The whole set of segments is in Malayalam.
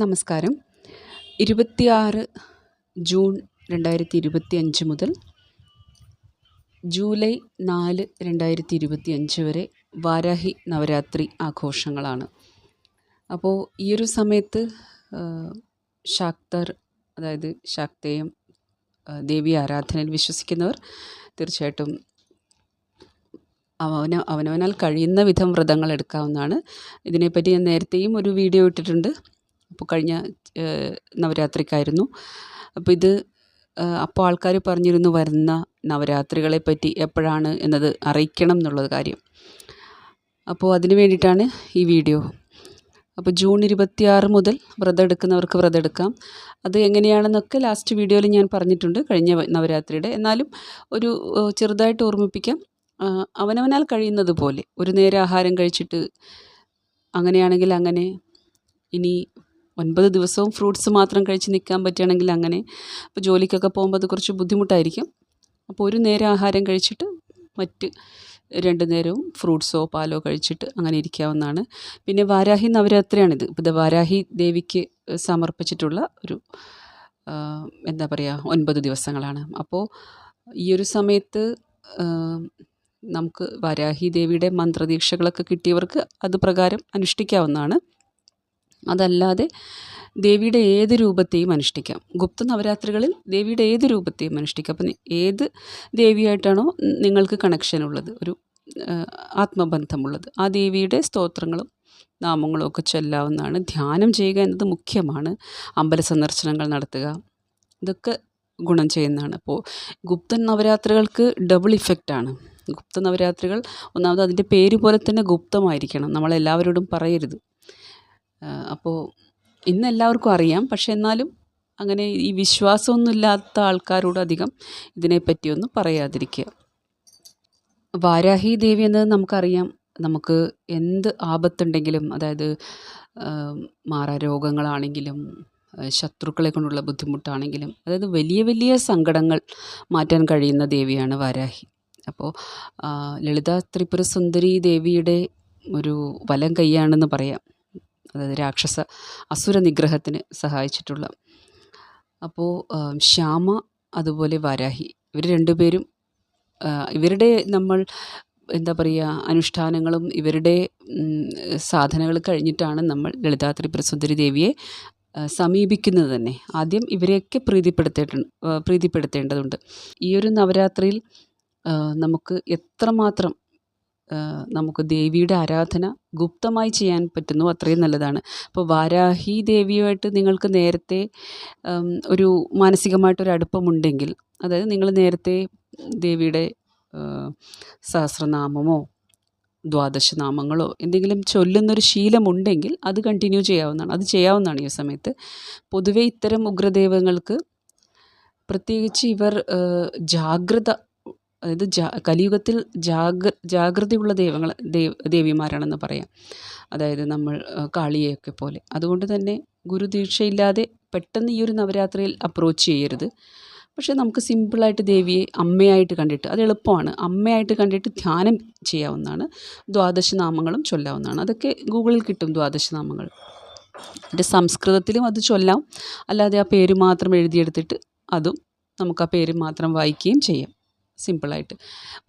നമസ്കാരം. ഇരുപത്തിയാറ് ജൂൺ രണ്ടായിരത്തി ഇരുപത്തി അഞ്ച് മുതൽ ജൂലൈ നാല് രണ്ടായിരത്തി ഇരുപത്തി അഞ്ച് വരെ വാരാഹി നവരാത്രി ആഘോഷങ്ങളാണ്. അപ്പോൾ ഈ ഒരു സമയത്ത് ശാക്തർ അതായത് ശാക്തേയം ദേവി ആരാധനയിൽ വിശ്വസിക്കുന്നവർ തീർച്ചയായിട്ടും അവന അവനവനാൽ കഴിയുന്ന വിധം വ്രതങ്ങൾ എടുക്കാവുന്നതാണ്. ഇതിനെപ്പറ്റി ഞാൻ നേരത്തെയും ഒരു വീഡിയോ ഇട്ടിട്ടുണ്ട്. അപ്പോൾ കഴിഞ്ഞ നവരാത്രിക്കായിരുന്നു. അപ്പോൾ ഇത് അപ്പോൾ ആൾക്കാർ പറഞ്ഞിരുന്നു വരുന്ന നവരാത്രികളെ പറ്റി എപ്പോഴാണ് എന്നത് അറിയിക്കണം എന്നുള്ളത് കാര്യം. അപ്പോൾ അതിന് വേണ്ടിയിട്ടാണ് ഈ വീഡിയോ. അപ്പോൾ ജൂൺ ഇരുപത്തിയാറ് മുതൽ വ്രതം എടുക്കുന്നവർക്ക് വ്രതം എടുക്കാം. അത് എങ്ങനെയാണെന്നൊക്കെ ലാസ്റ്റ് വീഡിയോയിൽ ഞാൻ പറഞ്ഞിട്ടുണ്ട് കഴിഞ്ഞ നവരാത്രിയുടെ. എന്നാലും ഒരു ചെറുതായിട്ട് ഓർമ്മിപ്പിക്കാം. അവനവനാൽ കഴിയുന്നത് പോലെ ഒരു നേരം ആഹാരം കഴിച്ചിട്ട് അങ്ങനെയാണെങ്കിൽ അങ്ങനെ ഇനി ഒൻപത് ദിവസവും ഫ്രൂട്ട്സ് മാത്രം കഴിച്ച് നിൽക്കാൻ പറ്റുകയാണെങ്കിൽ അങ്ങനെ. അപ്പോൾ ജോലിക്കൊക്കെ പോകുമ്പോൾ അത് കുറച്ച് ബുദ്ധിമുട്ടായിരിക്കും. അപ്പോൾ ഒരു നേരം ആഹാരം കഴിച്ചിട്ട് മറ്റ് രണ്ട് നേരവും ഫ്രൂട്ട്സോ പാലോ കഴിച്ചിട്ട് അങ്ങനെ ഇരിക്കാവുന്നതാണ്. പിന്നെ വാരാഹി നവരാത്രിയാണിത്. ഇപ്പോൾ വാരാഹി ദേവിക്ക് സമർപ്പിച്ചിട്ടുള്ള ഒരു എന്താ പറയുക ഒൻപത് ദിവസങ്ങളാണ്. അപ്പോൾ ഈ ഒരു സമയത്ത് നമുക്ക് വാരാഹി ദേവിയുടെ മന്ത്രദീക്ഷകളൊക്കെ കിട്ടിയവർക്ക് അത് പ്രകാരം അനുഷ്ഠിക്കാവുന്നതാണ്. അതല്ലാതെ ദേവിയുടെ ഏത് രൂപത്തെയും അനുഷ്ഠിക്കാം. ഗുപ്ത നവരാത്രികളിൽ ദേവിയുടെ ഏത് രൂപത്തെയും അനുഷ്ഠിക്കാം. അപ്പം ഏത് ദേവിയായിട്ടാണോ നിങ്ങൾക്ക് കണക്ഷൻ ഉള്ളത്? ഒരു ആത്മബന്ധമുള്ളത്. ആ ദേവിയുടെ സ്തോത്രങ്ങളും നാമങ്ങളും ഒക്കെ ചൊല്ലാവുന്നതാണ്. ധ്യാനം ചെയ്യുക എന്നത് മുഖ്യമാണ്. അമ്പല സന്ദർശനങ്ങൾ നടത്തുക. ഇതൊക്കെ ഗുണം ചെയ്യുന്നതാണ്. അപ്പോൾ ഗുപ്തൻ നവരാത്രികൾക്ക് ഡബിൾ ഇഫക്റ്റാണ് ഗുപ്ത നവരാത്രികൾ ഒന്നാമത് അതിന്റെ പേര് പോലെ തന്നെ ഗുപ്തമായിരിക്കണം. നമ്മളെല്ലാവരോടും പറയരുത്. അപ്പോൾ ഇന്ന് എല്ലാവർക്കും അറിയാം. പക്ഷെ എന്നാലും അങ്ങനെ ഈ വിശ്വാസമൊന്നുമില്ലാത്ത ആൾക്കാരോട് അധികം ഇതിനെപ്പറ്റിയൊന്നും പറയാതിരിക്കുക. വാരാഹി ദേവി എന്നത് നമുക്കറിയാം. നമുക്ക് എന്ത് ആപത്തുണ്ടെങ്കിലും അതായത് മാറാരോഗങ്ങളാണെങ്കിലും ശത്രുക്കളെ കൊണ്ടുള്ള ബുദ്ധിമുട്ടാണെങ്കിലും അതായത് വലിയ വലിയ സങ്കടങ്ങൾ മാറ്റാൻ കഴിയുന്ന ദേവിയാണ് വാരാഹി. അപ്പോൾ ലളിത ത്രിപുര സുന്ദരി ദേവിയുടെ ഒരു വലം കൈയാണെന്ന് പറയാം. അതായത് രാക്ഷസ അസുര നിഗ്രഹത്തിന് സഹായിച്ചിട്ടുള്ള. അപ്പോൾ ശ്യാമ അതുപോലെ വരാഹി ഇവർ രണ്ടുപേരും ഇവരുടെ നമ്മൾ എന്താ പറയുക അനുഷ്ഠാനങ്ങളും ഇവരുടെ സാധനകൾ കഴിഞ്ഞിട്ടാണ് നമ്മൾ ലളിതാത്രി പ്രസുന്ദരി ദേവിയെ സമീപിക്കുന്നത് തന്നെ. ആദ്യം ഇവരെയൊക്കെ പ്രീതിപ്പെടുത്തേണ്ട പ്രീതിപ്പെടുത്തേണ്ടതുണ്ട്. ഈ ഒരു നവരാത്രിയിൽ നമുക്ക് എത്രമാത്രം നമുക്ക് ദേവിയുടെ ആരാധന ഗുപ്തമായി ചെയ്യാൻ പറ്റുന്നു അത്രയും നല്ലതാണ്. അപ്പോൾ വാരാഹി ദേവിയുമായിട്ട് നിങ്ങൾക്ക് നേരത്തെ ഒരു മാനസികമായിട്ടൊരു അടുപ്പമുണ്ടെങ്കിൽ അതായത് നിങ്ങൾ നേരത്തെ ദേവിയുടെ സഹസ്രനാമമോ ദ്വാദശനാമങ്ങളോ എന്തെങ്കിലും ചൊല്ലുന്നൊരു ശീലമുണ്ടെങ്കിൽ അത് കണ്ടിന്യൂ ചെയ്യാവുന്നതാണ്. അത് ചെയ്യാവുന്നതാണ് ഈ സമയത്ത്. പൊതുവേ ഇത്തരം ഉഗ്രദേവങ്ങൾക്ക് പ്രത്യേകിച്ച് ഇവർ ജാഗ്രത അതായത് ജാ കലിയുഗത്തിൽ ജാഗ്ര ജാഗ്രതയുള്ള ദൈവങ്ങൾ ദേവ് ദേവിമാരാണെന്ന് പറയാം. അതായത് നമ്മൾ കാളിയെയൊക്കെ പോലെ. അതുകൊണ്ട് തന്നെ ഗുരുദീക്ഷയില്ലാതെ പെട്ടെന്ന് ഈ ഒരു നവരാത്രിയിൽ അപ്രോച്ച് ചെയ്യരുത്. പക്ഷേ നമുക്ക് സിമ്പിളായിട്ട് ദേവിയെ അമ്മയായിട്ട് കണ്ടിട്ട് അത് എളുപ്പമാണ്. അമ്മയായിട്ട് കണ്ടിട്ട് ധ്യാനം ചെയ്യാവുന്നതാണ്. ദ്വാദശനാമങ്ങളും ചൊല്ലാവുന്നതാണ്. അതൊക്കെ ഗൂഗിളിൽ കിട്ടും ദ്വാദശനാമങ്ങൾ. എന്റെ സംസ്കൃതത്തിലും അത് ചൊല്ലാം. അല്ലാതെ ആ പേര് മാത്രം എഴുതിയെടുത്തിട്ട് അതും നമുക്ക് ആ പേര് മാത്രം വായിക്കുകയും ചെയ്യാം. സിമ്പിളായിട്ട്.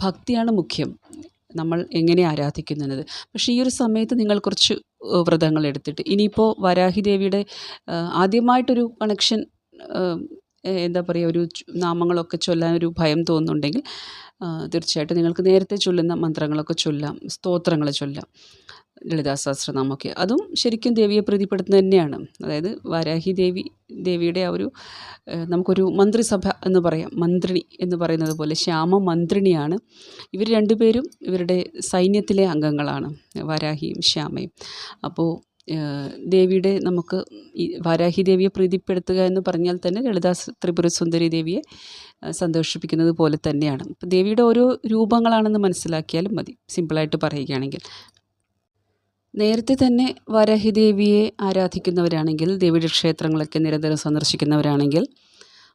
ഭക്തിയാണ് മുഖ്യം. നമ്മൾ എങ്ങനെ ആരാധിക്കുന്നത് പക്ഷേ ഈ ഒരു സമയത്ത് നിങ്ങൾ കുറച്ച് വ്രതങ്ങൾ എടുത്തിട്ട് ഇനിയിപ്പോൾ വരാഹി ദേവിയുടെ ആദ്യമായിട്ടൊരു കണക്ഷൻ എന്താ പറയുക ഒരു നാമങ്ങളൊക്കെ ചൊല്ലാൻ ഒരു ഭയം തോന്നുന്നുണ്ടെങ്കിൽ തീർച്ചയായിട്ടും നിങ്ങൾക്ക് നേരത്തെ ചൊല്ലുന്ന മന്ത്രങ്ങളൊക്കെ ചൊല്ലാം സ്തോത്രങ്ങൾ ചൊല്ലാം. ലളിതാ സഹസ്രനാമമൊക്കെ അതും ശരിക്കും ദേവിയെ പ്രീതിപ്പെടുത്തുന്നത് തന്നെയാണ്. അതായത് വാരാഹി ദേവി ദേവിയുടെ ആ ഒരു നമുക്കൊരു മന്ത്രിസഭ എന്ന് പറയാം. മന്ത്രിണി എന്ന് പറയുന്നത് പോലെ ശ്യാമ മന്ത്രിണിയാണ്. ഇവർ രണ്ടുപേരും ഇവരുടെ സൈന്യത്തിലെ അംഗങ്ങളാണ്. വാരാഹിയും ശ്യാമയും. അപ്പോൾ ദേവിയുടെ നമുക്ക് ഈ വാരാഹി ദേവിയെ പ്രീതിപ്പെടുത്തുക എന്ന് പറഞ്ഞാൽ തന്നെ ലളിതാ ത്രിപുര സുന്ദരി ദേവിയെ സന്തോഷിപ്പിക്കുന്നത് പോലെ തന്നെയാണ്. ദേവിയുടെ ഓരോ രൂപങ്ങളാണെന്ന് മനസ്സിലാക്കിയാലും മതി. സിമ്പിളായിട്ട് പറയുകയാണെങ്കിൽ. നേരത്തെ തന്നെ വരഹിദേവിയെ ആരാധിക്കുന്നവരാണെങ്കിൽ ദേവിയുടെ ക്ഷേത്രങ്ങളൊക്കെ നിരന്തരം സന്ദർശിക്കുന്നവരാണെങ്കിൽ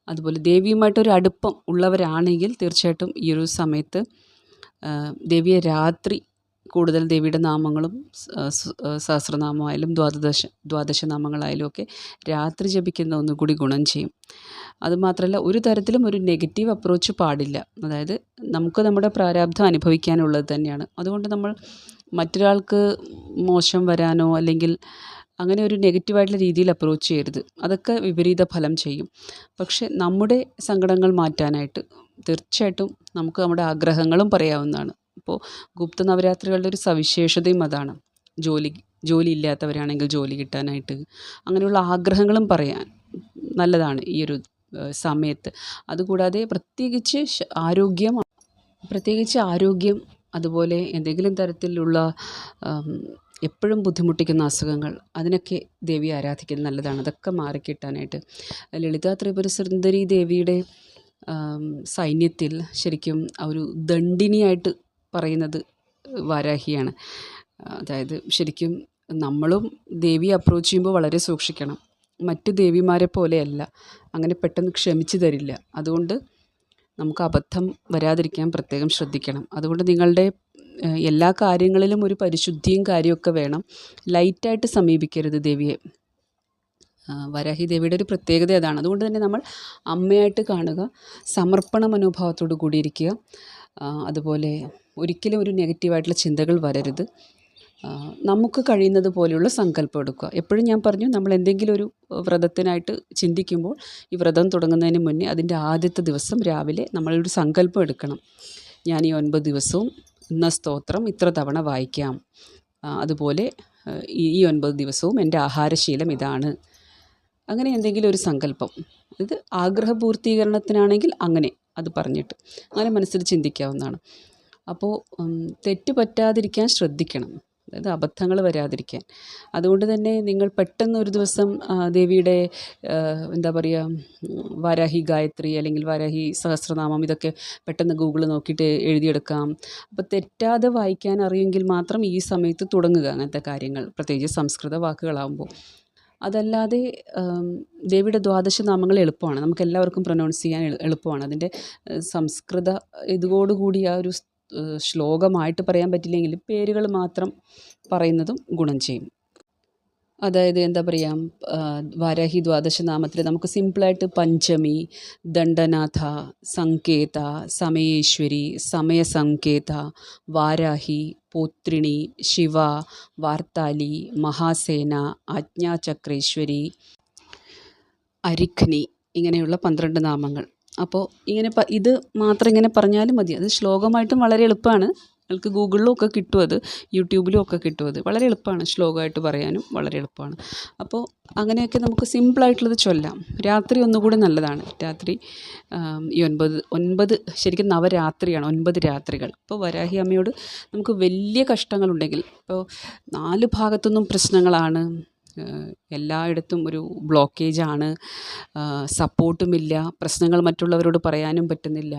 അതുപോലെ ദേവിയുമായിട്ടൊരു അടുപ്പം ഉള്ളവരാണെങ്കിൽ തീർച്ചയായിട്ടും ഈ ഒരു സമയത്ത് ദേവിയെ രാത്രി കൂടുതൽ ദേവിയുടെ നാമങ്ങളും സഹസ്രനാമമായാലും ദ്വാദശ ദ്വാദശ നാമങ്ങളായാലും ഒക്കെ രാത്രി ജപിക്കുന്ന ഒന്നുകൂടി ഗുണം ചെയ്യും. അതുമാത്രമല്ല ഒരു തരത്തിലും ഒരു നെഗറ്റീവ് അപ്രോച്ച് പാടില്ല. അതായത് നമുക്ക് നമ്മുടെ പ്രാരാബ്ധം അനുഭവിക്കാനുള്ളത് തന്നെയാണ്. അതുകൊണ്ട് നമ്മൾ മറ്റൊരാൾക്ക് മോശം വരാനോ അല്ലെങ്കിൽ അങ്ങനെ ഒരു നെഗറ്റീവായിട്ടുള്ള രീതിയിൽ അപ്രോച്ച് ചെയ്യരുത്. അതൊക്കെ വിപരീത ഫലം ചെയ്യും. പക്ഷെ നമ്മുടെ സങ്കടങ്ങൾ മാറ്റാനായിട്ട് തീർച്ചയായിട്ടും നമുക്ക് നമ്മുടെ ആഗ്രഹങ്ങളും പറയാവുന്നതാണ്. ഇപ്പോൾ ഗുപ്ത നവരാത്രികളുടെ ഒരു സവിശേഷതയും അതാണ്. ജോലി ജോലി ഇല്ലാത്തവരാണെങ്കിൽ ജോലി കിട്ടാനായിട്ട് അങ്ങനെയുള്ള ആഗ്രഹങ്ങളും പറയാൻ നല്ലതാണ് ഈ ഒരു സമയത്ത്. അതുകൂടാതെ പ്രത്യേകിച്ച് ആരോഗ്യം പ്രത്യേകിച്ച് ആരോഗ്യം അതുപോലെ എന്തെങ്കിലും തരത്തിലുള്ള എപ്പോഴും ബുദ്ധിമുട്ടിക്കുന്ന അസുഖങ്ങൾ അതിനൊക്കെ ദേവി ആരാധിക്കുന്നത് നല്ലതാണ്. അതൊക്കെ മാറിക്കിട്ടാനായിട്ട് ലളിതാ ത്രിപുര സുന്ദരി ദേവിയുടെ സൈന്യത്തിൽ ശരിക്കും ഒരു ദണ്ഡിനിയായിട്ട് പറയുന്നത് വാരാഹിയാണ്. അതായത് ശരിക്കും നമ്മളും ദേവി അപ്രോച്ച് ചെയ്യുമ്പോൾ വളരെ സൂക്ഷിക്കണം. മറ്റ് ദേവിമാരെ പോലെയല്ല. അങ്ങനെ പെട്ടെന്ന് ക്ഷമിച്ചു തരില്ല. അതുകൊണ്ട് നമുക്ക് അബദ്ധം വരാതിരിക്കാൻ പ്രത്യേകം ശ്രദ്ധിക്കണം. അതുകൊണ്ട് നിങ്ങളുടെ എല്ലാ കാര്യങ്ങളിലും ഒരു പരിശുദ്ധിയും കാര്യമൊക്കെ വേണം. ലൈറ്റായിട്ട് സമീപിക്കരുത് ദേവിയെ. വരാഹി ദേവിയുടെ ഒരു പ്രത്യേകത അതാണ്. അതുകൊണ്ട് തന്നെ നമ്മൾ അമ്മയായിട്ട് കാണുക സമർപ്പണ മനോഭാവത്തോടു കൂടിയിരിക്കുക അതുപോലെ ഒരിക്കലും ഒരു നെഗറ്റീവായിട്ടുള്ള ചിന്തകൾ വരരുത്. നമുക്ക് കഴിയുന്നത് പോലെയുള്ള സങ്കല്പം എടുക്കുക. എപ്പോഴും ഞാൻ പറഞ്ഞു നമ്മൾ എന്തെങ്കിലും ഒരു വ്രതത്തിനായിട്ട് ചിന്തിക്കുമ്പോൾ ഈ വ്രതം തുടങ്ങുന്നതിന് മുന്നേ അതിന്റെ ആദ്യത്തെ ദിവസം രാവിലെ നമ്മളൊരു സങ്കല്പം എടുക്കണം. ഞാൻ ഈ ഒൻപത് ദിവസവും ഇന്ന സ്തോത്രം ഇത്ര തവണ വായിക്കാം. അതുപോലെ ഈ ഒൻപത് ദിവസവും എന്റെ ആഹാരശീലം ഇതാണ്. അങ്ങനെ എന്തെങ്കിലും ഒരു സങ്കല്പം. ഇത് ആഗ്രഹപൂർത്തീകരണത്തിനാണെങ്കിൽ അങ്ങനെ അത് പറഞ്ഞിട്ട്. അങ്ങനെ മനസ്സിൽ ചിന്തിക്കാവുന്നതാണ്. അപ്പോൾ തെറ്റ് പറ്റാതിരിക്കാൻ ശ്രദ്ധിക്കണം. അതായത് അബദ്ധങ്ങൾ വരാതിരിക്കാൻ. അതുകൊണ്ട് തന്നെ നിങ്ങൾ പെട്ടെന്ന് ഒരു ദിവസം ദേവിയുടെ എന്താ പറയുക വാരാഹി ഗായത്രി അല്ലെങ്കിൽ വാരാഹി സഹസ്രനാമം ഇതൊക്കെ പെട്ടെന്ന് ഗൂഗിൾ നോക്കിയിട്ട് എഴുതിയെടുക്കാം. അപ്പോൾ തെറ്റാതെ വായിക്കാൻ അറിയുമെങ്കിൽ മാത്രം ഈ സമയത്ത് തുടങ്ങുക അങ്ങനത്തെ കാര്യങ്ങൾ പ്രത്യേകിച്ച് സംസ്കൃത വാക്കുകളാകുമ്പോൾ അതല്ലാതെ ദേവിയുടെ ദ്വാദശ നാമങ്ങൾ എളുപ്പമാണ്. നമുക്ക് എല്ലാവർക്കും പ്രൊനൗൺസ് ചെയ്യാൻ എളുപ്പമാണ്. അതിന്റെ സംസ്കൃത ഇതോടുകൂടി ആ ഒരു ശ്ലോകമായിട്ട് പറയാൻ പറ്റില്ലെങ്കിലും പേരുകൾ മാത്രം പറയുന്നതും ഗുണം ചെയ്യും. അതായത് എന്താ പറയുക വാരാഹി ദ്വാദശ നാമത്തിൽ നമുക്ക് സിമ്പിളായിട്ട് പഞ്ചമി ദണ്ഡനാഥ സങ്കേത സമയേശ്വരി സമയസങ്കേത വാരാഹി പോത്രിണി ശിവ വാർത്താലി മഹാസേന ആജ്ഞാചക്രേശ്വരി അരിഖ്നി ഇങ്ങനെയുള്ള പന്ത്രണ്ട് നാമങ്ങൾ. അപ്പോൾ ഇങ്ങനെ ഇത് മാത്രം ഇങ്ങനെ പറഞ്ഞാലും മതി. അത് ശ്ലോകമായിട്ടും വളരെ എളുപ്പമാണ് നിങ്ങൾക്ക് ഗൂഗിളിലും ഒക്കെ കിട്ടും അത്. യൂട്യൂബിലും ഒക്കെ കിട്ടും അത്. വളരെ എളുപ്പമാണ് ശ്ലോകമായിട്ട് പറയാനും. വളരെ എളുപ്പമാണ് അപ്പോൾ അങ്ങനെയൊക്കെ നമുക്ക് സിമ്പിളായിട്ടുള്ളത് ചൊല്ലാം. രാത്രി ഒന്നുകൂടി നല്ലതാണ്. രാത്രി ഈ ഒൻപത് ഒൻപത് ശരിക്കും നവരാത്രിയാണ്. ഒൻപത് രാത്രികൾ. ഇപ്പോൾ വരാഹി അമ്മയോട് നമുക്ക് വലിയ കഷ്ടങ്ങളുണ്ടെങ്കിൽ ഇപ്പോൾ നാല് ഭാഗത്തുനിന്നും പ്രശ്നങ്ങളാണ്. എല്ലായിടത്തും ഒരു ബ്ലോക്കേജാണ്. സപ്പോർട്ടുമില്ല. പ്രശ്നങ്ങൾ മറ്റുള്ളവരോട് പറയാനും പറ്റുന്നില്ല.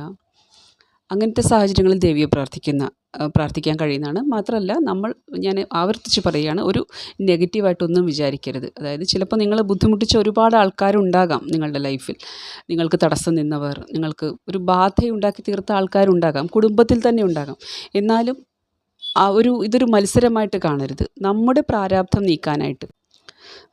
അങ്ങനത്തെ സാഹചര്യങ്ങളിൽ ദേവിയെ പ്രാർത്ഥിക്കുന്ന പ്രാർത്ഥിക്കാൻ കഴിയുന്നതാണ്. മാത്രമല്ല നമ്മൾ ഞാൻ ആവർത്തിച്ച് പറയുകയാണ് ഒരു നെഗറ്റീവായിട്ടൊന്നും വിചാരിക്കരുത്. അതായത് ചിലപ്പോൾ നിങ്ങൾ ബുദ്ധിമുട്ടിച്ച ഒരുപാട് ആൾക്കാരുണ്ടാകാം നിങ്ങളുടെ ലൈഫിൽ. നിങ്ങൾക്ക് തടസ്സം നിന്നവർ നിങ്ങൾക്ക് ഒരു ബാധയുണ്ടാക്കി തീർത്ത ആൾക്കാരുണ്ടാകാം കുടുംബത്തിൽ തന്നെ ഉണ്ടാകാം. എന്നാലും ആ ഒരു ഇതൊരു മത്സരമായിട്ട് കാണരുത്. നമ്മുടെ പ്രാരാബ്ധം നീക്കാനായിട്ട്.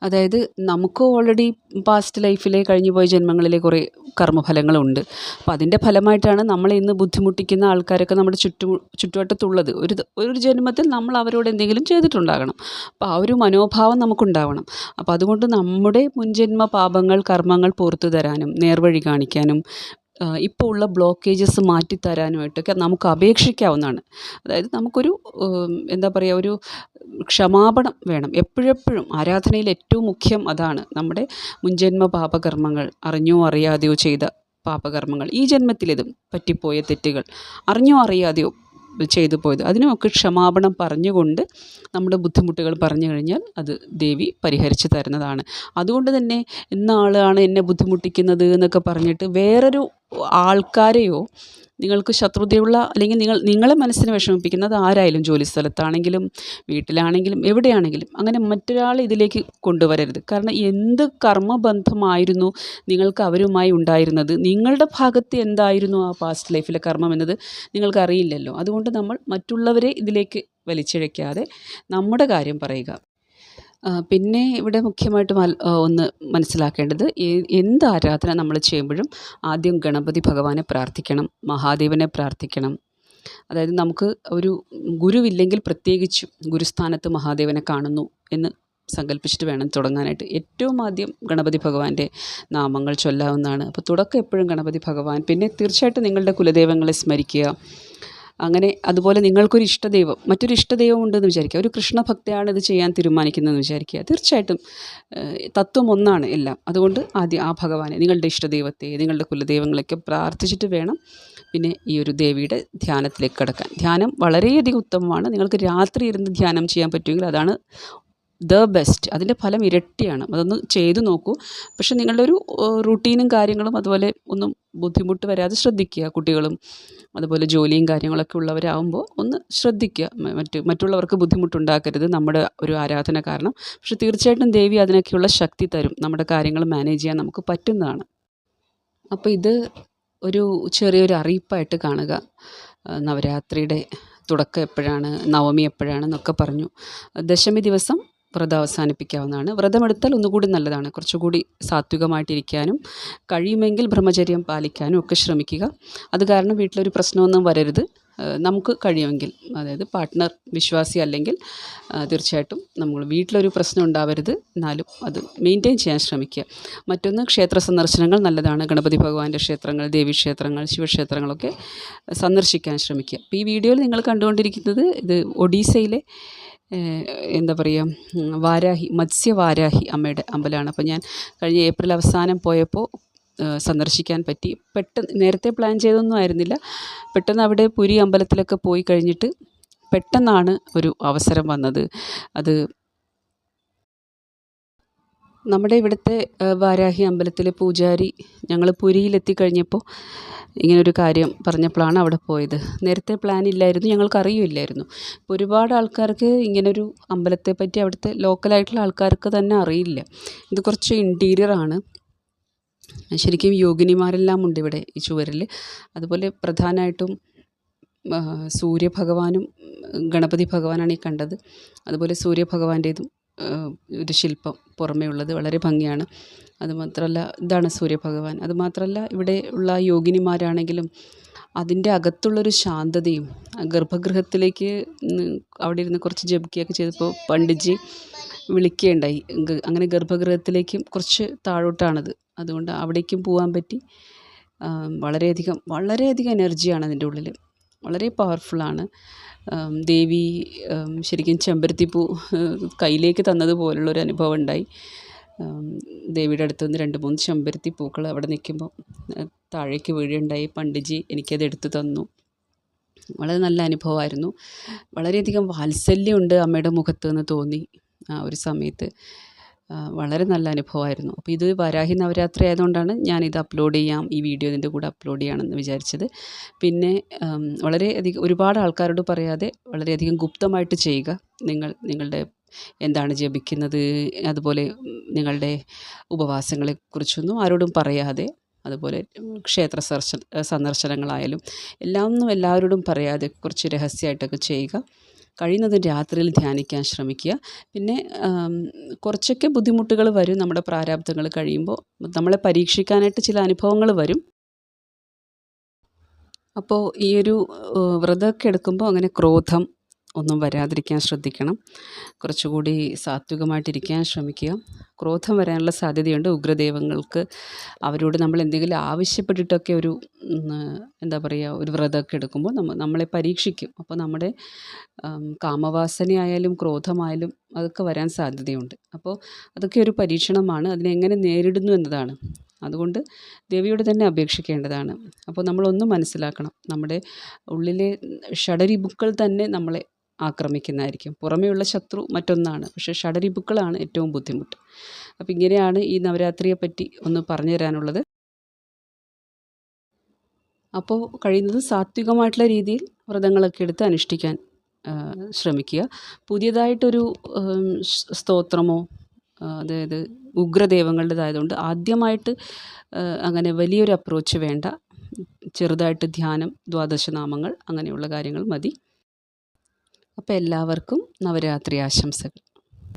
അതായത് നമുക്ക് ഓൾറെഡി പാസ്റ്റ് ലൈഫിലെ കഴിഞ്ഞു പോയ ജന്മങ്ങളിലെ കുറേ കർമ്മഫലങ്ങളുണ്ട്. അപ്പം അതിന്റെ ഫലമായിട്ടാണ് നമ്മളെ ഇന്ന് ബുദ്ധിമുട്ടിക്കുന്ന ആൾക്കാരൊക്കെ നമ്മുടെ ചുറ്റു ചുറ്റുവട്ടത്തുള്ളത്. ഒരു ഒരു ജന്മത്തിൽ നമ്മൾ അവരോട് എന്തെങ്കിലും ചെയ്തിട്ടുണ്ടാകണം. അപ്പോൾ ആ ഒരു മനോഭാവം നമുക്കുണ്ടാവണം. അപ്പോൾ അതുകൊണ്ട് നമ്മുടെ മുൻജന്മ പാപങ്ങൾ കർമ്മങ്ങൾ പുറത്തു തരാനും നേർവഴി കാണിക്കാനും ഇപ്പോൾ ഉള്ള ബ്ലോക്കേജസ് മാറ്റിത്തരാനുമായിട്ടൊക്കെ നമുക്ക് അപേക്ഷിക്കാവുന്നതാണ്. അതായത് നമുക്കൊരു എന്താ പറയുക ഒരു ക്ഷമാപണം വേണം. എപ്പോഴെപ്പോഴും ആരാധനയിൽ ഏറ്റവും മുഖ്യം അതാണ് നമ്മുടെ മുൻജന്മ പാപകർമ്മങ്ങൾ അറിഞ്ഞോ അറിയാതെയോ ചെയ്ത പാപകർമ്മങ്ങൾ. ഈ ജന്മത്തിലിതും പറ്റിപ്പോയ തെറ്റുകൾ അറിഞ്ഞോ അറിയാതെയോ ചെയ്തു പോയത്. അതിനുമൊക്കെ ക്ഷമാപണം പറഞ്ഞുകൊണ്ട് നമ്മുടെ ബുദ്ധിമുട്ടുകൾ പറഞ്ഞു കഴിഞ്ഞാൽ അത് ദേവി പരിഹരിച്ചു തരുന്നതാണ്. അതുകൊണ്ട് തന്നെ ഇന്ന ആളാണ് എന്നെ ബുദ്ധിമുട്ടിക്കുന്നത് എന്നൊക്കെ പറഞ്ഞിട്ട് വേറൊരു ആൾക്കാരെയോ നിങ്ങൾക്ക് ശത്രുതയുള്ള അല്ലെങ്കിൽ നിങ്ങൾ നിങ്ങളെ മനസ്സിനെ വിഷമിപ്പിക്കുന്നത് ആരായാലും ജോലി സ്ഥലത്താണെങ്കിലും വീട്ടിലാണെങ്കിലും എവിടെയാണെങ്കിലും അങ്ങനെ മറ്റൊരാളെ ഇതിലേക്ക് കൊണ്ടുവരരുത്. കാരണം എന്ത് കർമ്മബന്ധമായിരുന്നു നിങ്ങൾക്ക് അവരുമായി ഉണ്ടായിരുന്നത്? നിങ്ങളുടെ ഭാഗത്ത് എന്തായിരുന്നു ആ പാസ്റ്റ് ലൈഫിലെ കർമ്മം എന്നത് നിങ്ങൾക്ക് അറിയില്ലല്ലോ അതുകൊണ്ട് നമ്മൾ മറ്റുള്ളവരെ ഇതിലേക്ക് വലിച്ചിഴയ്ക്കാതെ നമ്മുടെ കാര്യം പറയുക. പിന്നെ ഇവിടെ മുഖ്യമായിട്ട് ഒന്ന് മനസ്സിലാക്കേണ്ടത് എന്ത് ആരാധന നമ്മൾ ചെയ്യുമ്പോഴും ആദ്യം ഗണപതി ഭഗവാനെ പ്രാർത്ഥിക്കണം മഹാദേവനെ പ്രാർത്ഥിക്കണം. അതായത് നമുക്ക് ഒരു ഗുരുവില്ലെങ്കിൽ പ്രത്യേകിച്ചും ഗുരുസ്ഥാനത്ത് മഹാദേവനെ കാണുന്നു എന്ന് സങ്കല്പിച്ചിട്ട് വേണം തുടങ്ങാനായിട്ട്. ഏറ്റവും ആദ്യം ഗണപതി ഭഗവാന്റെ നാമങ്ങൾ ചൊല്ലാവുന്നതാണ്. അപ്പോൾ തുടക്കം എപ്പോഴും ഗണപതി ഭഗവാൻ. പിന്നെ തീർച്ചയായിട്ടും നിങ്ങളുടെ കുലദേവങ്ങളെ സ്മരിക്കുക. അങ്ങനെ അതുപോലെ നിങ്ങൾക്കൊരു ഇഷ്ടദൈവം മറ്റൊരു ഇഷ്ടദൈവം ഉണ്ടെന്ന് വിചാരിക്കുക. ഒരു കൃഷ്ണഭക്തയാണ് ഇത് ചെയ്യാൻ തീരുമാനിക്കുന്നതെന്ന് വിചാരിക്കുക. തീർച്ചയായിട്ടും തത്വം ഒന്നാണ് എല്ലാം. അതുകൊണ്ട് ആദ്യം ആ ഭഗവാനെ നിങ്ങളുടെ ഇഷ്ടദൈവത്തെ നിങ്ങളുടെ കുലദൈവങ്ങളൊക്കെ പ്രാർത്ഥിച്ചിട്ട് വേണം പിന്നെ ഈ ഒരു ദേവിയുടെ ധ്യാനത്തിലേക്ക് കടക്കാൻ. ധ്യാനം വളരെയധികം ഉത്തമമാണ്. നിങ്ങൾക്ക് രാത്രി ഇരുന്ന് ധ്യാനം ചെയ്യാൻ പറ്റുമെങ്കിൽ അതാണ് ദ ബെസ്റ്റ്. അതിന്റെ ഫലം ഇരട്ടിയാണ്. അതൊന്ന് ചെയ്തു നോക്കൂ. പക്ഷെ നിങ്ങളുടെ ഒരു റുട്ടീനും കാര്യങ്ങളും അതുപോലെ ഒന്നും ബുദ്ധിമുട്ട് വരാതെ ശ്രദ്ധിക്കുക കുട്ടികളും. അതുപോലെ ജോലിയും കാര്യങ്ങളൊക്കെ ഉള്ളവരാകുമ്പോൾ ഒന്ന് ശ്രദ്ധിക്കുക. മറ്റ് മറ്റുള്ളവർക്ക് ബുദ്ധിമുട്ടുണ്ടാക്കരുത്. നമ്മുടെ ഒരു ആരാധന കാരണം. പക്ഷെ തീർച്ചയായിട്ടും ദേവി അതിനൊക്കെയുള്ള ശക്തി തരും. നമ്മുടെ കാര്യങ്ങൾ മാനേജ് ചെയ്യാൻ നമുക്ക് പറ്റുന്നതാണ്. അപ്പോൾ ഇത് ഒരു ചെറിയൊരു അറിയിപ്പായിട്ട് കാണുക. നവരാത്രിയുടെ തുടക്കം എപ്പോഴാണ്? നവമി എപ്പോഴാണെന്നൊക്കെ പറഞ്ഞു. ദശമി ദിവസം വ്രതം അവസാനിപ്പിക്കാവുന്നതാണ് വ്രതമെടുത്താൽ ഒന്നുകൂടി നല്ലതാണ്. കുറച്ചുകൂടി സാത്വികമായിട്ടിരിക്കാനും കഴിയുമെങ്കിൽ ബ്രഹ്മചര്യം പാലിക്കാനും ഒക്കെ ശ്രമിക്കുക. അത് കാരണം വീട്ടിലൊരു പ്രശ്നമൊന്നും വരരുത്. നമുക്ക് കഴിയുമെങ്കിൽ അതായത് പാർട്ട്ണർ വിശ്വാസി അല്ലെങ്കിൽ തീർച്ചയായിട്ടും നമ്മൾ വീട്ടിലൊരു പ്രശ്നം ഉണ്ടാവരുത്. എന്നാലും അത് മെയിന്റെയിൻ ചെയ്യാൻ ശ്രമിക്കുക. മറ്റൊന്ന് ക്ഷേത്ര സന്ദർശനങ്ങൾ നല്ലതാണ്. ഗണപതി ഭഗവാന്റെ ക്ഷേത്രങ്ങൾ ദേവീക്ഷേത്രങ്ങൾ ശിവക്ഷേത്രങ്ങളൊക്കെ സന്ദർശിക്കാൻ ശ്രമിക്കുക. ഈ വീഡിയോയിൽ നിങ്ങൾ കണ്ടുകൊണ്ടിരിക്കുന്നത് ഇത് ഒഡീസയിലെ എന്താ പറയുക വാരാഹി മത്സ്യവാരാഹി അമ്മയുടെ അമ്പലമാണ്. അപ്പോൾ ഞാൻ കഴിഞ്ഞ ഏപ്രിൽ അവസാനം പോയപ്പോൾ സന്ദർശിക്കാൻ പറ്റി. പെട്ടെന്ന് നേരത്തെ പ്ലാൻ ചെയ്തൊന്നും ആയിരുന്നില്ല. പെട്ടെന്ന് അവിടെ പുരി അമ്പലത്തിലൊക്കെ പോയി കഴിഞ്ഞിട്ട് പെട്ടെന്നാണ് ഒരു അവസരം വന്നത്. അത് നമ്മുടെ ഇവിടുത്തെ വാരാഹി അമ്പലത്തിലെ പൂജാരി ഞങ്ങൾ പുരിയിലെത്തി കഴിഞ്ഞപ്പോൾ ഇങ്ങനൊരു കാര്യം പറഞ്ഞപ്പോഴാണ് അവിടെ പോയത്. നേരത്തെ പ്ലാൻ ഇല്ലായിരുന്നു ഞങ്ങൾക്ക് അറിയില്ലായിരുന്നു ഒരുപാട് ആൾക്കാർക്ക് ഇങ്ങനൊരു അമ്പലത്തെ പറ്റി അവിടുത്തെ ലോക്കലായിട്ടുള്ള ആൾക്കാർക്ക് തന്നെ അറിയില്ല. ഇത് കുറച്ച് ഇന്റീരിയർ ആണ്. ശരിക്കും യോഗിനിമാരെല്ലാം ഉണ്ട് ഇവിടെ ഈ ചുവരിൽ അതുപോലെ പ്രധാനമായിട്ടും സൂര്യഭഗവാനും ഗണപതി ഭഗവാനാണ് ഈ കണ്ടത്. അതുപോലെ സൂര്യഭഗവാന്റേതും ഒരു ശില്പം പുറമേ ഉള്ളത് വളരെ ഭംഗിയാണ്. അതുമാത്രമല്ല ഇതാണ് സൂര്യഭഗവാൻ. അതുമാത്രമല്ല ഇവിടെ ഉള്ള യോഗിനിമാരാണെങ്കിലും അതിന്റെ അകത്തുള്ളൊരു ശാന്തതയും ഗർഭഗൃഹത്തിലേക്ക് അവിടെ ഇരുന്ന് കുറച്ച് ജപിക്കുകയൊക്കെ ചെയ്തപ്പോൾ പണ്ഡിജി വിളിക്കുകയുണ്ടായി. അങ്ങനെ ഗർഭഗൃഹത്തിലേക്കും കുറച്ച് താഴോട്ടാണത്. അതുകൊണ്ട് അവിടേക്കും പോകാൻ പറ്റി. വളരെയധികം വളരെയധികം എനർജിയാണ് അതിന്റെ ഉള്ളിൽ വളരെ പവർഫുള്ളാണ്. ദേവി ശരിക്കും ചെമ്പരത്തിപ്പൂ കയ്യിലേക്ക് തന്നതുപോലുള്ളൊരു അനുഭവം ഉണ്ടായി ദേവിയുടെ അടുത്ത് നിന്ന് രണ്ട് മൂന്ന് ചെമ്പരത്തി പൂക്കൾ അവിടെ നിൽക്കുമ്പോൾ താഴേക്ക് വീഴുകയുണ്ടായി. പണ്ഡിജി എനിക്കത് എടുത്തു തന്നു. വളരെ നല്ല അനുഭവമായിരുന്നു. വളരെയധികം വാത്സല്യമുണ്ട് അമ്മയുടെ മുഖത്ത് എന്ന് തോന്നി ആ ഒരു സമയത്ത്. വളരെ നല്ല അനുഭവമായിരുന്നു. അപ്പോൾ ഇത് വരാഹി നവരാത്രി ആയതുകൊണ്ടാണ് ഞാനിത് അപ്ലോഡ് ചെയ്യാം ഈ വീഡിയോ ഇതിന്റെ കൂടെ അപ്ലോഡ് ചെയ്യാമെന്ന് വിചാരിച്ചത്. പിന്നെ വളരെ വളരെയധികം ഒരുപാട് ആൾക്കാരോട് പറയാതെ വളരെയധികം ഗുപ്തമായിട്ട് ചെയ്യുക. നിങ്ങൾ നിങ്ങളുടെ എന്താണ് ജപിക്കുന്നത് അതുപോലെ നിങ്ങളുടെ ഉപവാസങ്ങളെക്കുറിച്ചൊന്നും ആരോടും പറയാതെ അതുപോലെ ക്ഷേത്ര സന്ദർശ സന്ദർശനങ്ങളായാലും എല്ലാം ഒന്നും എല്ലാവരോടും പറയാതെ കുറച്ച് രഹസ്യമായിട്ടൊക്കെ ചെയ്യുക. കഴിയുന്നതും രാത്രിയിൽ ധ്യാനിക്കാൻ ശ്രമിക്കുക. പിന്നെ കുറച്ചൊക്കെ ബുദ്ധിമുട്ടുകൾ വരും നമ്മുടെ പ്രാരാബ്ദങ്ങൾ കഴിയുമ്പോൾ. നമ്മളെ പരീക്ഷിക്കാനായിട്ട് ചില അനുഭവങ്ങൾ വരും. അപ്പോൾ ഈ ഒരു വ്രതമൊക്കെ എടുക്കുമ്പോൾ അങ്ങനെ ക്രോധം ഒന്നും വരാതിരിക്കാൻ ശ്രദ്ധിക്കണം. കുറച്ചുകൂടി സാത്വികമായിട്ടിരിക്കാൻ ശ്രമിക്കുക. ക്രോധം വരാനുള്ള സാധ്യതയുണ്ട്. ഉഗ്രദൈവങ്ങൾക്ക് അവരോട് നമ്മൾ എന്തെങ്കിലും ആവശ്യപ്പെട്ടിട്ടൊക്കെ ഒരു എന്താ പറയുക ഒരു വ്രതമൊക്കെ എടുക്കുമ്പോൾ നമ്മ നമ്മളെ പരീക്ഷിക്കും. അപ്പോൾ നമ്മുടെ കാമവാസനയായാലും ക്രോധമായാലും അതൊക്കെ വരാൻ സാധ്യതയുണ്ട്. അപ്പോൾ അതൊക്കെ ഒരു പരീക്ഷണമാണ്. അതിനെ എങ്ങനെ നേരിടുന്നു എന്നതാണ്. അതുകൊണ്ട് ദേവിയോട് തന്നെ അപേക്ഷിക്കേണ്ടതാണ്. അപ്പോൾ നമ്മളൊന്ന് മനസ്സിലാക്കണം. നമ്മുടെ ഉള്ളിലെ ഷഡരിപുക്കൾ തന്നെ നമ്മളെ ആക്രമിക്കുന്നതായിരിക്കും. പുറമേയുള്ള ശത്രു മറ്റൊന്നാണ്. പക്ഷേ ഷഡരിപുക്കളാണ് ഏറ്റവും ബുദ്ധിമുട്ട്. അപ്പോൾ ഇങ്ങനെയാണ് ഈ നവരാത്രിയെപ്പറ്റി ഒന്ന് പറഞ്ഞു തരാനുള്ളത് അപ്പോൾ കഴിയുന്നത് സാത്വികമായിട്ടുള്ള രീതിയിൽ വ്രതങ്ങളൊക്കെ എടുത്ത് അനുഷ്ഠിക്കാൻ ശ്രമിക്കുക. പുതിയതായിട്ടൊരു സ്തോത്രമോ അതായത് ഉഗ്രദൈവങ്ങളുടേതായതുകൊണ്ട് ആദ്യമായിട്ട് അങ്ങനെ വലിയൊരു അപ്രോച്ച് വേണ്ട. ചെറുതായിട്ട് ധ്യാനം ദ്വാദശനാമങ്ങൾ അങ്ങനെയുള്ള കാര്യങ്ങൾ മതി. അപ്പോൾ എല്ലാവർക്കും നവരാത്രി ആശംസകൾ.